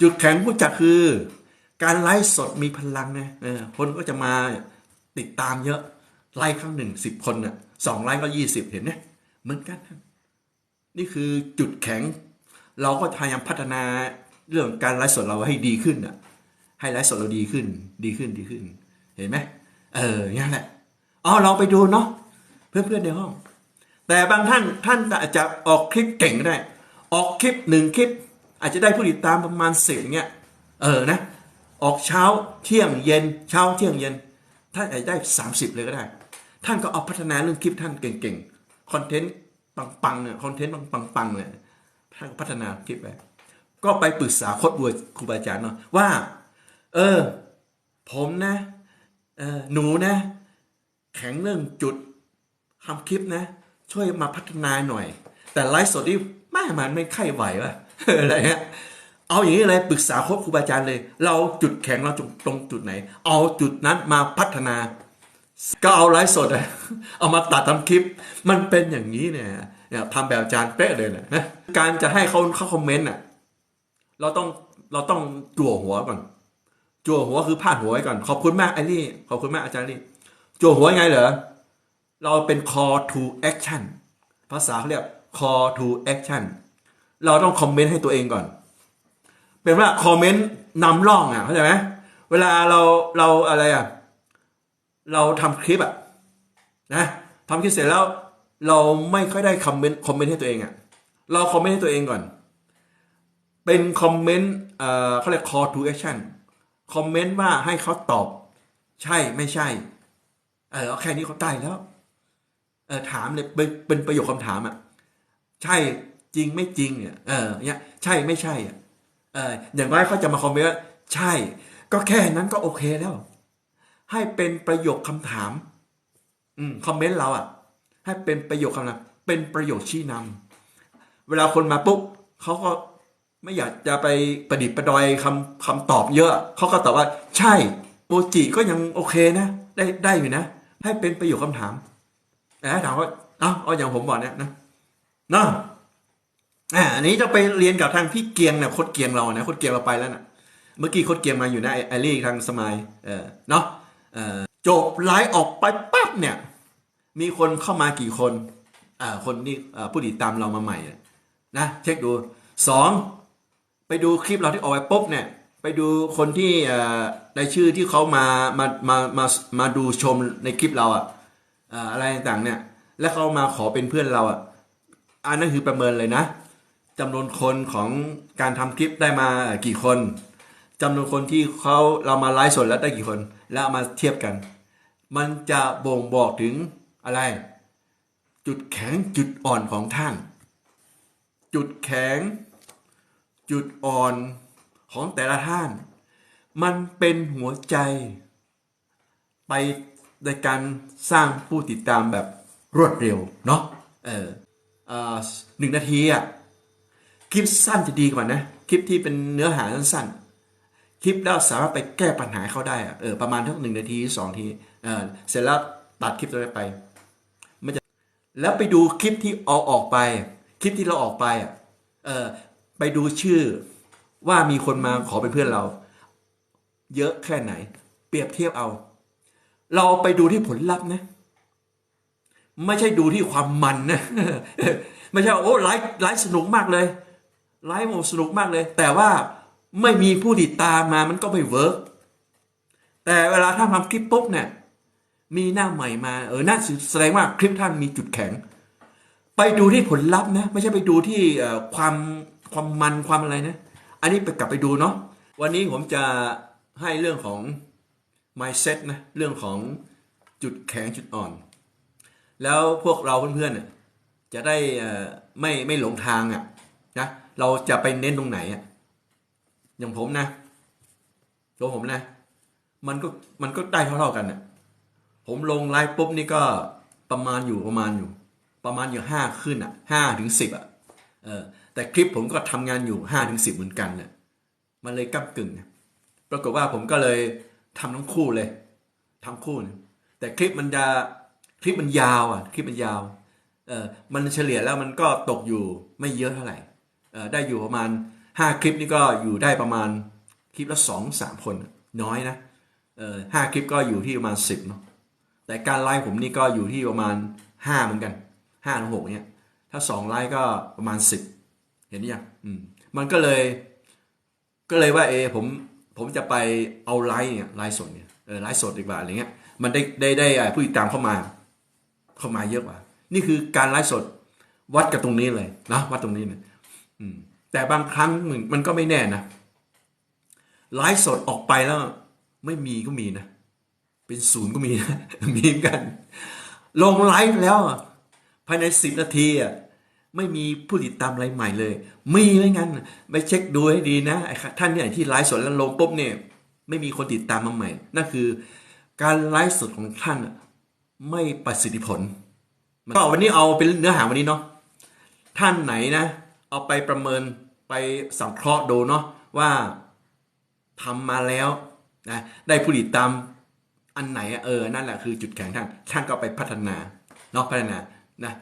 จุดแข็งผู้จัดคือ การไลฟ์สดมีพลังนะคนก็จะมาติดตามเยอะ ไลฟ์ครั้งหนึ่งสิบคนน่ะสองไลฟ์ก็ยี่สิบเห็นไหมเหมือนกันนะนี่คือจุดแข็ง เราก็พยายามพัฒนาเรื่องการไลฟ์สดเราให้ดีขึ้นอะ ให้ไลฟ์สดเราดีขึ้น ดีขึ้นดีขึ้น เห็นไหมเอออย่างนั้นแหละอ๋อเราไปดูเนาะเพื่อนๆในห้อง แต่บางท่านท่านอาจจะออกคลิปเก่งก็ได้ ออกคลิปหนึ่งคลิป อาจจะได้ผู้ติดตามประมาณสิบเงี้ยเออนะออกเช้าเที่ยงเย็นเช้าเที่ยงเย็นท่านอาจจะได้ 30 เลยก็ได้ ท่านก็เอาพัฒนาเรื่องคลิปท่านเก่งๆคอนเทนต์ปังๆเนี่ยคอนเทนต์ปังๆเนี่ยท่านก็พัฒนาคลิปไปก็ไปปรึกษาโค้ดบัวครูบาอาจารย์เนาะว่า เออ ผมนะเออหนูนะ แข็งเรื่องจุดทำคลิปนะ ช่วยมาพัฒนาหน่อย แต่ไลฟ์สดนี่ไม่มันไม่ค่อยไหวว่ะ อะไรเงี้ยเอาอย่างนี้เลยปรึกษาค้ชครูบาอาจารย์เลย เราจุดแข็งเราตรงจุดไหน เอาจุดนั้นมาพัฒนา ก็เอาไลฟ์สดเอามาตัดทำคลิป มันเป็นอย่างนี้เนี่ยทำแบบอาจารย์เป๊ะเลยนะการจะให้เขาเขาคอมเมนต์อะเราต้องเราต้องจั่วหัวก่อนจั่วหัวคือพาดหัวไว้ก่อนขอบคุณมากไอ้นี่ขอบคุณมากอาจารย์นี่จั่วหัวยังไงเหรอเราเป็น call to action ภาษาเขาเรียก call to action เราต้องคอมเมนต์ให้ตัวเองก่อน เป็นว่าคอมเมนต์นำร่องอะเข้าใจไหมเวลาเราเราอะไรอะเราทำคลิปอะนะทำคลิปเสร็จแล้ว เราไม่ค่อยได้คอมเมนต์คอมเมนต์ให้ตัวเองอะเราคอมเมนต์ให้ตัวเองก่อน เป็นคอมเมนต์เอ่อเขาเรียก call to action คอมเมนต์ว่าให้เขาตอบ ใช่ไม่ใช่ เออแค่นี้เขาได้แล้ว เออถามเลยเป็นเป็นประโยคคำถามอะ ใช่ จริงไม่จริงเนี่ยเออเนี่ยใช่ไม่ใช่อะเอออย่างน้อยเขาจะมาคอมเมนต์ว่าใช่ ก็แค่นั้นก็โอเคแล้ว ให้เป็นประโยคคำถาม อืมคอมเมนต์เราอะ ให้เป็นประโยคคำนำเป็นประโยคชี้นำเวลาคนมาปุ๊บเขาก็ไม่อยากจะไปประดิษฐ์ประดอยคำคำตอบเยอะเขาก็ตอบว่า ใช่โมจิก็ยังโอเคนะ ได้ได้อยู่นะ ให้เป็นประโยคคำถามแต่ถามว่า เอาเอาอย่างผมบอกเนี่ยนะนะ อ่าอันนี้จะไปเรียนกับทางพี่เกียงเนี่ยโคดเกียงเรานะโคดเกียงเราไปแล้วนะเมื่อกี้โคดเกียงมาอยู่นะไอรี่ทางสมัยเออเนาะเออจบไลฟ์ออกไปปั๊บเนี่ย มีคนเข้ามากี่คนอ่าคนนี้อ่าผู้ติดตามเรามาใหม่เนี่ยนะเช็คดูสองไปดูคลิปเราที่ออกไปปุ๊บเนี่ยไปดูคนที่เอ่อในชื่อที่เขามามามามามาดูชมในคลิปเราอะอ่าอะไรต่างๆเนี่ย แล้วเขามาขอเป็นเพื่อนเราอะอันนั้นคือประเมินเลยนะ จำนวนคนของการทำคลิปได้มากี่คนจำนวนคนที่เขาเรามาไลฟ์สดแล้วได้กี่คน แล้วมาเทียบกัน มันจะบ่งบอกถึงอะไร จุดแข็งจุดอ่อนของท่าน จุดแข็ง จุดอ่อนของแต่ละท่าน มันเป็นหัวใจ ไปในการสร้างผู้ติดตามแบบรวดเร็วเนาะเออเออหนึ่งนาทีอะค ลิปสั้นจะดีกว่านะ คลิปที่เป็นเนื้อหาสั้นๆ คลิปแล้วสามารถไปแก้ปัญหาเขาได้อะเออประมาณทั้งหนึ่งนาทีสองนาทีเออเสร็จแล้วตัดคลิปตัวนี้ไปมันจะแล้วไปดูคลิปที่เอาออกไป คลิปที่เราออกไปอะเออไปดูชื่อว่ามีคนมาขอเป็นเพื่อนเรา เยอะแค่ไหน เปรียบเทียบเอา เราไปดูที่ผลลัพธ์นะไม่ใช่ดูที่ความมันนะ ไม่ใช่ว่าโอ้ไลฟ์ไลฟ์สนุกมากเลย ไลฟ์โอ้สนุกมากเลย แต่ว่าไม่มีผู้ติดตามมามันก็ไม่เวิร์กแต่เวลาท่านทำคลิปปุ๊บเนี่ยมีหน้าใหม่มาเออน่าแสดงว่าคลิปท่านมีจุดแข็ง ไปดูที่ผลลัพธ์นะ ไม่ใช่ไปดูที่ความความมันความอะไรนะ อันนี้ไปกลับไปดูเนาะวันนี้ผมจะให้เรื่องของ mindset นะเรื่องของจุดแข็งจุดอ่อน แล้วพวกเราเพื่อนๆเนี่ยจะได้ไม่ไม่หลงทางอะนะ เราจะไปเน้นตรงไหนอะอย่างผมนะตัวผมนะ มันก็มันก็ได้เท่าๆกันน่ะผมลงไลฟ์ปุ๊บนี่ก็ประมาณอยู่ประมาณอยู่ ประมาณอยู่ห้าขึ้นอะห้าถึงสิบอะเออแต่คลิปผมก็ทำงานอยู่ห้าถึงสิบเหมือนกันเนี่ยมันเลยก้ากึ่งนะปรากฏว่าผมก็เลยทำทั้งคู่เลยทำคู่นะแต่คลิปมันจะคลิปมันยาวอะ คลิปมันยาว เออมันเฉลี่ยแล้วมันก็ตกอยู่ไม่เยอะเท่าไหร่ ได้อยู่ประมาณห้าคลิปนี่ก็อยู่ได้ประมาณคลิปละสองสามคนน้อยนะห้าคลิปก็อยู่ที่ประมาณสิบเนาะแต่การไลฟ์ผมนี่ก็อยู่ที่ประมาณห้าเหมือนกันห้าถึงหกเนี่ย ถ้าสองไลฟ์ก็ประมาณสิบเห็นยังอืมมันก็เลย ก็เลยว่าเออผมผมจะไปเอาไลฟ์เนี่ยไลฟ์สดเนี่ยเออไลฟ์สดดีกว่าอะไรเงี้ยมันได้ได้ได้ผู้ติดตามเข้ามา เข้ามาเยอะกว่า นี่คือการไลฟ์สดวัดกับตรงนี้เลยนะวัดตรงนี้นะอืม แต่บางครั้งมันมันก็ไม่แน่นะไลฟ์สดออกไปแล้ว ไม่มีก็มีนะ เป็นศูนย์ก็มีนะมีเหมือนกัน ลงไลฟ์แล้ว ภายในสิบนาทีอะไม่มีผู้ติดตามอะไรใหม่เลย มีไม่งั้นไปเช็คดูให้ดีนะไอ้ท่านเนี่ยที่ไลฟ์สดแล้วลงปุ๊บเนี่ย ไม่มีคนติดตามมาใหม่ นั่นคือ การไลฟ์สดของท่านไม่ประสิทธิผลก็วันนี้เอาเป็นเนื้อหาวันนี้เนาะท่านไหนนะ เอาไปประเมินไปสังเคราะห์ดูเนาะว่าทำมาแล้วนะได้ผู้ติดตามอันไหนเออนั่นแหละคือจุดแข็งท่านท่านก็ไปพัฒนาเนาะพัฒนานะ